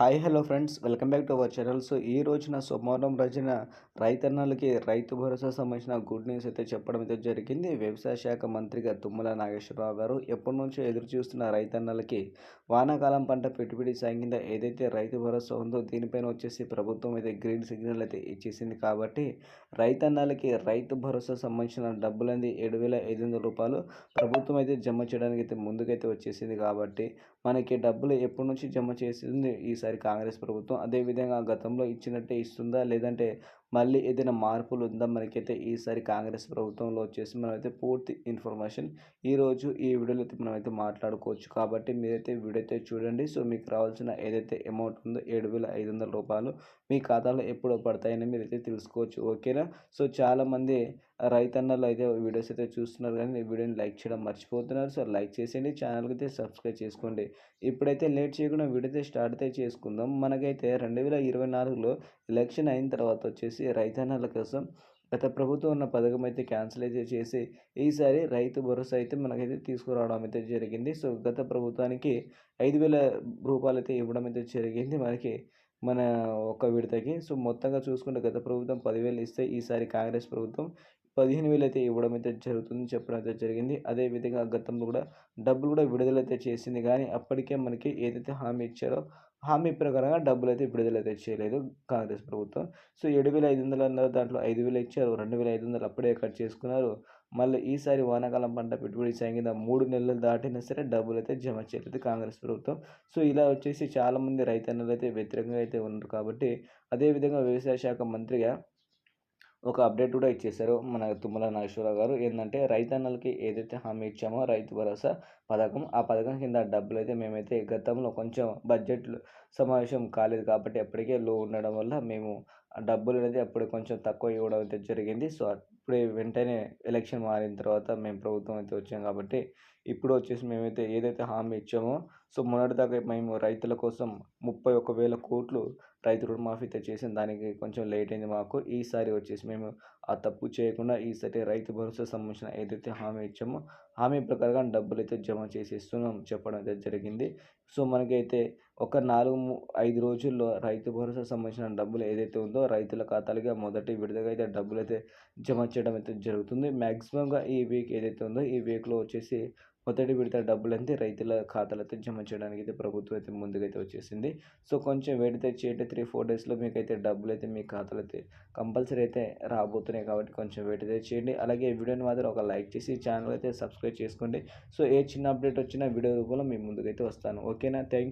Hi hello friends. Welcome back to our channel. So ఈ రోజున సోమవారం రోజున రైతన్నలకి రైతు భరోసా సంబంధించిన గుడ్ న్యూస్ అయితే చెప్పడం అయితే జరిగింది. వ్యవసాయ శాఖ మంత్రిగా తుమ్మల నాగేశ్వరరావు గారు ఎప్పటి నుంచో ఎదురు చూస్తున్న రైతన్నలకి వానాకాలం పంట పెట్టుబడి సాయం ఏదైతే రైతు భరోసా ఉందో దీనిపైన వచ్చేసి ప్రభుత్వం అయితే గ్రీన్ సిగ్నల్ అయితే ఇచ్చేసింది కాబట్టి రైతన్నలకి రైతు భరోసా సంబంధించిన డబ్బులు అనేది ఏడు వేల ఐదు వందల రూపాయలు ప్రభుత్వం అయితే జమ చేయడానికి అయితే ముందుకైతే వచ్చేసింది కాబట్టి మనకి డబ్బులు ఎప్పటి నుంచి జమ చేసింది ఈసారి కాంగ్రెస్ ప్రభుత్వం. అదేవిధంగా గతంలో ఇచ్చినట్టే ఇస్తుందా? లేదంటే మళ్ళీ ఏదైనా మార్పులు ఉందా మనకైతే ఈసారి కాంగ్రెస్ ప్రభుత్వంలో వచ్చేసి మనమైతే పూర్తి ఇన్ఫర్మేషన్ ఈరోజు ఈ వీడియోలో అయితే మనమైతే మాట్లాడుకోవచ్చు. కాబట్టి మీరైతే వీడియో అయితే చూడండి. సో మీకు రావాల్సిన ఏదైతే అమౌంట్ ఉందో ఏడు వేల ఐదు వందల రూపాయలు మీ ఖాతాలో ఎప్పుడు పడతాయని మీరైతే తెలుసుకోవచ్చు. ఓకేనా? సో చాలామంది రైతన్నలు అయితే వీడియోస్ అయితే చూస్తున్నారు కానీ వీడియోని లైక్ చేయడం మర్చిపోతున్నారు. సో లైక్ చేసేయండి. ఛానల్కి అయితే సబ్స్క్రైబ్ చేసుకోండి. ఇప్పుడైతే లేట్ చేయకుండా వీడియో అయితే స్టార్ట్ అయితే చేసుకుందాం. మనకైతే రెండు వేల ఇరవై నాలుగులో ఎలక్షన్ అయిన తర్వాత వచ్చేసి రైతన్నల కోసం గత ప్రభుత్వం ఉన్న పథకం అయితే క్యాన్సిల్ అయితే చేసి ఈసారి రైతు భరోసా అయితే మనకైతే తీసుకురావడం అయితే జరిగింది. సో గత ప్రభుత్వానికి ఐదు వేల రూపాయలు అయితే ఇవ్వడం అయితే జరిగింది. మనకి మన ఒక్క విడతకి. సో మొత్తంగా చూసుకుంటే గత ప్రభుత్వం పదివేలు ఇస్తే ఈసారి కాంగ్రెస్ ప్రభుత్వం పదిహేను వేలు అయితే ఇవ్వడం అయితే జరుగుతుంది చెప్పడం అయితే జరిగింది. అదేవిధంగా గతంలో కూడా డబ్బులు కూడా విడుదలైతే చేసింది. కానీ అప్పటికే మనకి ఏదైతే హామీ ఇచ్చారో హామీ ప్రకారంగా డబ్బులు అయితే విడుదలైతే చేయలేదు కాంగ్రెస్ ప్రభుత్వం. సో ఏడు వేల ఐదు వందలు అన్నారు దాంట్లో ఐదు వేలు ఇచ్చారు రెండు వేల ఐదు వందలు అప్పుడే కట్ చేసుకున్నారు. మళ్ళీ ఈసారి వానాకాలం పంట పెట్టుబడి సాయం మూడు నెలలు దాటినా సరే డబ్బులు అయితే జమ చేయలేదు కాంగ్రెస్ ప్రభుత్వం. సో ఇలా వచ్చేసి చాలామంది రైతన్నలు అయితే వ్యతిరేకంగా అయితే ఉన్నారు కాబట్టి అదేవిధంగా వ్యవసాయ శాఖ మంత్రిగా ఒక అప్డేట్ కూడా ఇచ్చేశారు మన తుమ్మల నాగేశ్వరరావు గారు. ఏంటంటే రైతన్నలకి ఏదైతే హామీ ఇచ్చామో రైతు భరోసా పథకం ఆ పథకం కింద డబ్బులు అయితే మేమైతే గతంలో కొంచెం బడ్జెట్ సమావేశం కాలేదు కాబట్టి అప్పటికే లో ఉండడం వల్ల మేము డబ్బులు అనేది అప్పుడు కొంచెం తక్కువ ఇవ్వడం అయితే జరిగింది. సో ఇప్పుడే వెంటనే ఎలక్షన్ మారిన తర్వాత మేము ప్రభుత్వం అయితే వచ్చాం కాబట్టి ఇప్పుడు వచ్చేసి మేమైతే ఏదైతే హామీ ఇచ్చామో సో మొన్నటిదాకా మేము రైతుల కోసం ముప్పై ఒక వేల కోట్లు రైతు రుణమాఫీ అయితే చేసిన దానికి కొంచెం లేట్ అయింది మాకు. ఈసారి వచ్చేసి మేము ఆ తప్పు చేయకుండా ఈసారి రైతు భరోసా సంబంధించిన ఏదైతే హామీ ఇచ్చామో హామీ ప్రకారంగా డబ్బులు అయితే జమ చేసేస్తున్నాం చెప్పడం అయితే జరిగింది. సో మనకైతే ఒక నాలుగు ఐదు రోజుల్లో రైతు భరోసా సంబంధించిన డబ్బులు ఏదైతే ఉందో రైతుల ఖాతాలుగా మొదటి విడుదల అయితే డబ్బులు అయితే జమ చేయడం అయితే జరుగుతుంది. మ్యాక్సిమంగా ఈ వీక్ ఏదైతే ఉందో ఈ వీక్లో వచ్చేసి మొదటి విడత డబ్బులు అయితే రైతుల ఖాతాలతో జమ చేయడానికి అయితే ప్రభుత్వం అయితే ముందుకైతే వచ్చేసింది. సో కొంచెం వెయిట్ చేయండి త్రీ ఫోర్ డేస్లో మీకు అయితే డబ్బులు అయితే మీ ఖాతాలు అయితే కంపల్సరీ అయితే రాబోతున్నాయి కాబట్టి కొంచెం వెయిట్ అయితే చేయండి అలాగే వీడియోని మాత్రం ఒక లైక్ చేసి ఛానల్ అయితే సబ్స్క్రైబ్ చేసుకోండి. సో ఏ చిన్న అప్డేట్ వచ్చినా వీడియో రూపంలో మీ ముందుకైతే వస్తాను. ఓకేనా? థ్యాంక్